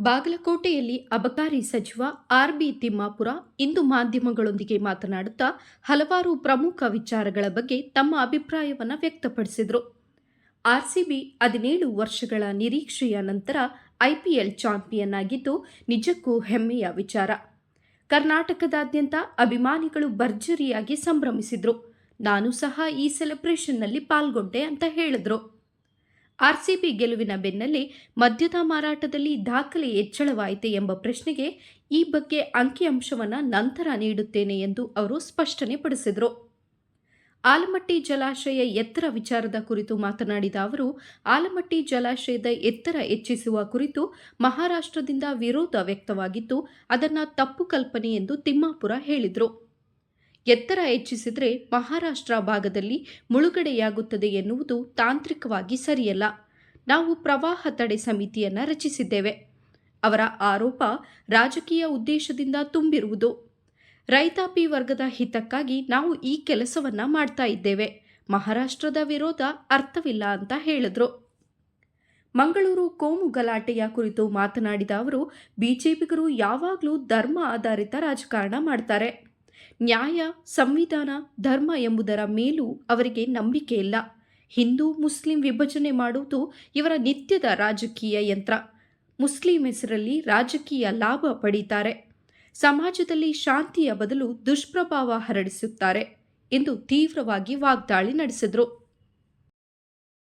ಬಾಗಲಕೋಟೆಯಲ್ಲಿ ಅಬಕಾರಿ ಸಚಿವ ಆರ್ ಬಿ ತಿಮ್ಮಾಪುರ ಇಂದು ಮಾಧ್ಯಮಗಳೊಂದಿಗೆ ಮಾತನಾಡುತ್ತಾ ಹಲವಾರು ಪ್ರಮುಖ ವಿಚಾರಗಳ ಬಗ್ಗೆ ತಮ್ಮ ಅಭಿಪ್ರಾಯವನ್ನು ವ್ಯಕ್ತಪಡಿಸಿದರು. ಆರ್ಸಿಬಿ ಹದಿನೇಳು ವರ್ಷಗಳ ನಿರೀಕ್ಷೆಯ ನಂತರ ಐಪಿಎಲ್ ಚಾಂಪಿಯನ್ ಆಗಿದ್ದು ನಿಜಕ್ಕೂ ಹೆಮ್ಮೆಯ ವಿಚಾರ. ಕರ್ನಾಟಕದಾದ್ಯಂತ ಅಭಿಮಾನಿಗಳು ಭರ್ಜರಿಯಾಗಿ ಸಂಭ್ರಮಿಸಿದ್ರು. ನಾನು ಸಹ ಈ ಸೆಲೆಬ್ರೇಷನ್ನಲ್ಲಿ ಪಾಲ್ಗೊಂಡೆ ಅಂತ ಹೇಳಿದ್ರು. ಆರ್ಸಿಬಿ ಗೆಲುವಿನ ಬೆನ್ನಲ್ಲೇ ಮದ್ಯದ ಮಾರಾಟದಲ್ಲಿ ದಾಖಲೆ ಹೆಚ್ಚಳವಾಯಿತೆ ಎಂಬ ಪ್ರಶ್ನೆಗೆ ಈ ಬಗ್ಗೆ ಅಂಕಿಅಂಶವನ್ನು ನಂತರ ನೀಡುತ್ತೇನೆ ಎಂದು ಅವರು ಸ್ಪಷ್ಟನೆ ಪಡಿಸಿದರು. ಆಲಮಟ್ಟಿ ಜಲಾಶಯ ಎತ್ತರ ವಿಚಾರದ ಕುರಿತು ಮಾತನಾಡಿದ ಅವರು, ಆಲಮಟ್ಟಿ ಜಲಾಶಯದ ಎತ್ತರ ಹೆಚ್ಚಿಸುವ ಕುರಿತು ಮಹಾರಾಷ್ಟ್ರದಿಂದ ವಿರೋಧ ವ್ಯಕ್ತವಾಗಿತ್ತು ಅದನ್ನು ತಪ್ಪು ಕಲ್ಪನೆ ಎಂದು ತಿಮ್ಮಾಪುರ ಹೇಳಿದರು. ಎತ್ತರ ಹೆಚ್ಚಿಸಿದರೆ ಮಹಾರಾಷ್ಟ್ರ ಭಾಗದಲ್ಲಿ ಮುಳುಗಡೆಯಾಗುತ್ತದೆ ಎನ್ನುವುದು ತಾಂತ್ರಿಕವಾಗಿ ಸರಿಯಲ್ಲ. ನಾವು ಪ್ರವಾಹ ತಡೆ ಸಮಿತಿಯನ್ನು ರಚಿಸಿದ್ದೇವೆ. ಅವರ ಆರೋಪ ರಾಜಕೀಯ ಉದ್ದೇಶದಿಂದ ತುಂಬಿರುವುದು. ರೈತಾಪಿ ವರ್ಗದ ಹಿತಕ್ಕಾಗಿ ನಾವು ಈ ಕೆಲಸವನ್ನ ಮಾಡ್ತಾ ಇದ್ದೇವೆ. ಮಹಾರಾಷ್ಟ್ರದ ವಿರೋಧ ಅರ್ಥವಿಲ್ಲ ಅಂತ ಹೇಳಿದ್ರು. ಮಂಗಳೂರು ಕೋಮು ಗಲಾಟೆಯ ಕುರಿತು ಮಾತನಾಡಿದ ಅವರು, ಬಿಜೆಪಿಗರು ಯಾವಾಗಲೂ ಧರ್ಮ ಆಧಾರಿತ ರಾಜಕಾರಣ ಮಾಡ್ತಾರೆ. ನ್ಯಾಯ, ಸಂವಿಧಾನ, ಧರ್ಮ ಎಂಬುದರ ಮೇಲೂ ಅವರಿಗೆ ನಂಬಿಕೆ ಇಲ್ಲ. ಹಿಂದೂ, ಮುಸ್ಲಿಂ ವಿಭಜನೆ ಮಾಡುವುದು ಇವರ ನಿತ್ಯದ ರಾಜಕೀಯ ಯಂತ್ರ. ಮುಸ್ಲಿಂ ಹೆಸರಲ್ಲಿ ರಾಜಕೀಯ ಲಾಭ ಪಡೀತಾರೆ. ಸಮಾಜದಲ್ಲಿ ಶಾಂತಿಯ ಬದಲು ದುಷ್ಪ್ರಭಾವ ಹರಡಿಸುತ್ತಾರೆ ಎಂದು ತೀವ್ರವಾಗಿ ವಾಗ್ದಾಳಿ ನಡೆಸಿದರು.